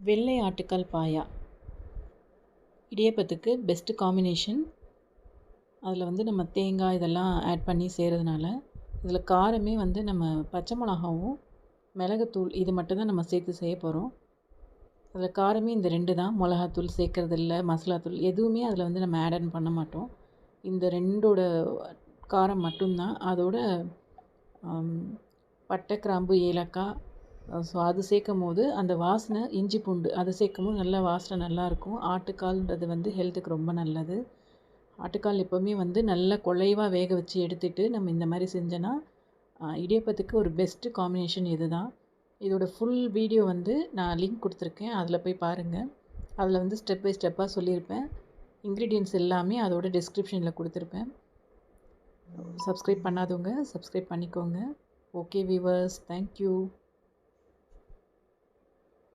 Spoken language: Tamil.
வெள்ளை ஆட்டுக்கால் பாயா. இடியப்பத்துக்கு பெஸ்ட்டு காம்பினேஷன் அதில் வந்து நம்ம தேங்காய் இதெல்லாம் ஆட் பண்ணி செய்கிறதுனால இதில் காரமே வந்து நம்ம பச்சை மிளகாவும் மிளகுத்தூள் இது மட்டும் தான் நம்ம சேர்த்து செய்ய போகிறோம் அதில் காரமே இந்த ரெண்டு தான். மிளகாத்தூள் சேர்க்குறதில்ல மசாலாத்தூள் எதுவுமே அதில் வந்து நம்ம ஆட் ஆன் பண்ண மாட்டோம். இந்த ரெண்டோட காரம் மட்டும்தான். அதோட பட்டை கிராம்பு ஏலக்காய் ஸோ அது சேர்க்கும் போது அந்த வாசனை இஞ்சி பூண்டு அதை சேர்க்கும் போது நல்லா வாசனை நல்லாயிருக்கும் ஆட்டுக்கால்ன்றது வந்து ஹெல்த்துக்கு ரொம்ப நல்லது. ஆட்டுக்கால் எப்போவுமே வந்து நல்லா குழைவாக வேக வச்சு எடுத்துகிட்டு நம்ம இந்த மாதிரி செஞ்சோன்னா இடியப்பத்துக்கு ஒரு பெஸ்ட்டு காம்பினேஷன் இது தான் இதோட ஃபுல் வீடியோ வந்து நான் லிங்க் கொடுத்துருக்கேன். அதில் போய் பாருங்கள் அதில் வந்து ஸ்டெப் பை ஸ்டெப்பாக சொல்லியிருப்பேன். இன்க்ரீடியன்ட்ஸ் எல்லாமே அதோட டிஸ்கிரிப்ஷனில் கொடுத்துருப்பேன். சப்ஸ்கிரைப் பண்ணாதவங்க சப்ஸ்கிரைப் பண்ணிக்கோங்க. Okay viewers thank you